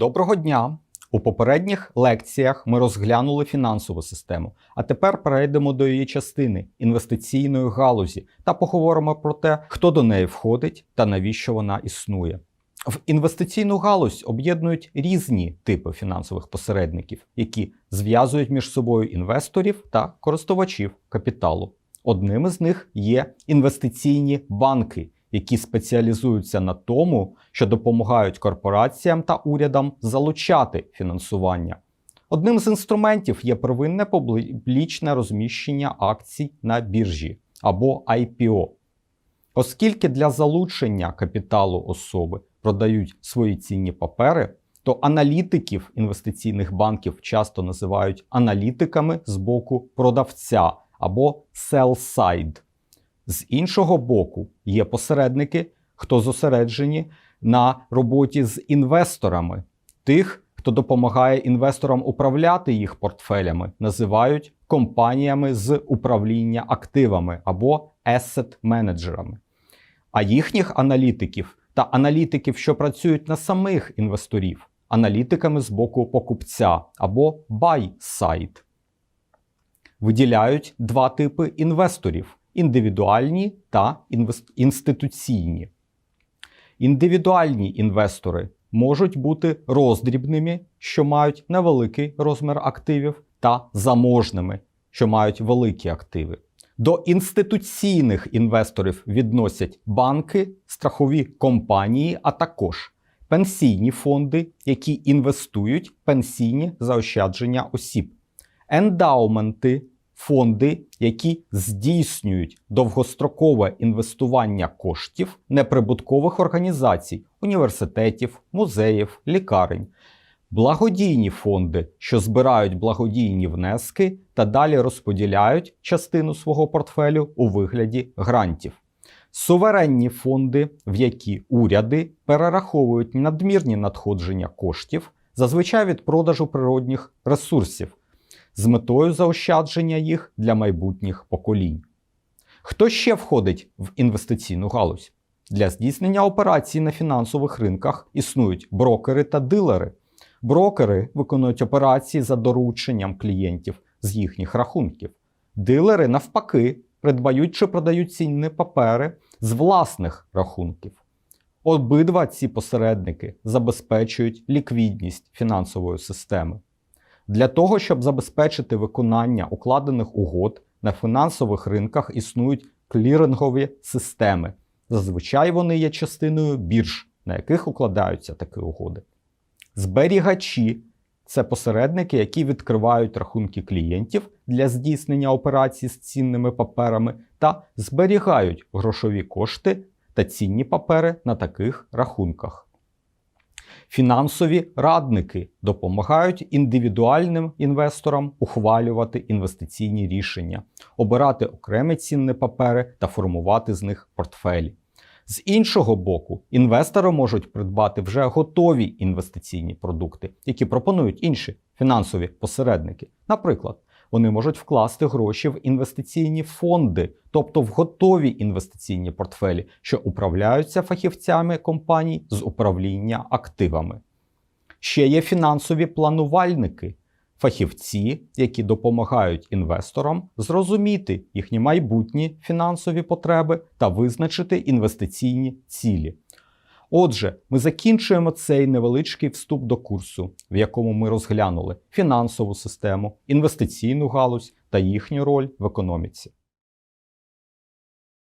Доброго дня! У попередніх лекціях ми розглянули фінансову систему, а тепер перейдемо до її частини інвестиційної галузі та поговоримо про те, хто до неї входить та навіщо вона існує. В інвестиційну галузь об'єднують різні типи фінансових посередників, які зв'язують між собою інвесторів та користувачів капіталу. Одним із них є інвестиційні банки, які спеціалізуються на тому, що допомагають корпораціям та урядам залучати фінансування. Одним з інструментів є первинне публічне розміщення акцій на біржі або IPO. Оскільки для залучення капіталу особи продають свої цінні папери, то аналітиків інвестиційних банків часто називають аналітиками з боку продавця або sell-side. З іншого боку, є посередники, хто зосереджені на роботі з інвесторами. Тих, хто допомагає інвесторам управляти їх портфелями, називають компаніями з управління активами або asset менеджерами. А їхніх аналітиків та аналітиків, що працюють на самих інвесторів, аналітиками з боку покупця або buy side. Виділяють два типи інвесторів індивідуальні та інституційні. Індивідуальні інвестори можуть бути роздрібними, що мають невеликий розмір активів, та заможними, що мають великі активи. До інституційних інвесторів відносять банки, страхові компанії, а також пенсійні фонди, які інвестують пенсійні заощадження осіб, ендаументи, фонди, які здійснюють довгострокове інвестування коштів неприбуткових організацій, університетів, музеїв, лікарень, благодійні фонди, що збирають благодійні внески та далі розподіляють частину свого портфелю у вигляді грантів. Суверенні фонди, в які уряди перераховують надмірні надходження коштів, зазвичай від продажу природних ресурсів, з метою заощадження їх для майбутніх поколінь. Хто ще входить в інвестиційну галузь? Для здійснення операцій на фінансових ринках існують брокери та дилери. Брокери виконують операції за дорученням клієнтів з їхніх рахунків. Дилери, навпаки, придбають чи продають цінні папери з власних рахунків. Обидва ці посередники забезпечують ліквідність фінансової системи. Для того, щоб забезпечити виконання укладених угод на фінансових ринках існують клірингові системи. Зазвичай вони є частиною бірж, на яких укладаються такі угоди. Зберігачі це посередники, які відкривають рахунки клієнтів для здійснення операцій з цінними паперами та зберігають грошові кошти та цінні папери на таких рахунках. Фінансові радники допомагають індивідуальним інвесторам ухвалювати інвестиційні рішення, обирати окремі цінні папери та формувати з них портфелі. З іншого боку, інвестори можуть придбати вже готові інвестиційні продукти, які пропонують інші фінансові посередники. Наприклад, вони можуть вкласти гроші в інвестиційні фонди, тобто в готові інвестиційні портфелі, що управляються фахівцями компаній з управління активами. Ще є фінансові планувальники, фахівці, які допомагають інвесторам зрозуміти їхні майбутні фінансові потреби та визначити інвестиційні цілі. Отже, ми закінчуємо цей невеличкий вступ до курсу, в якому ми розглянули фінансову систему, інвестиційну галузь та їхню роль в економіці.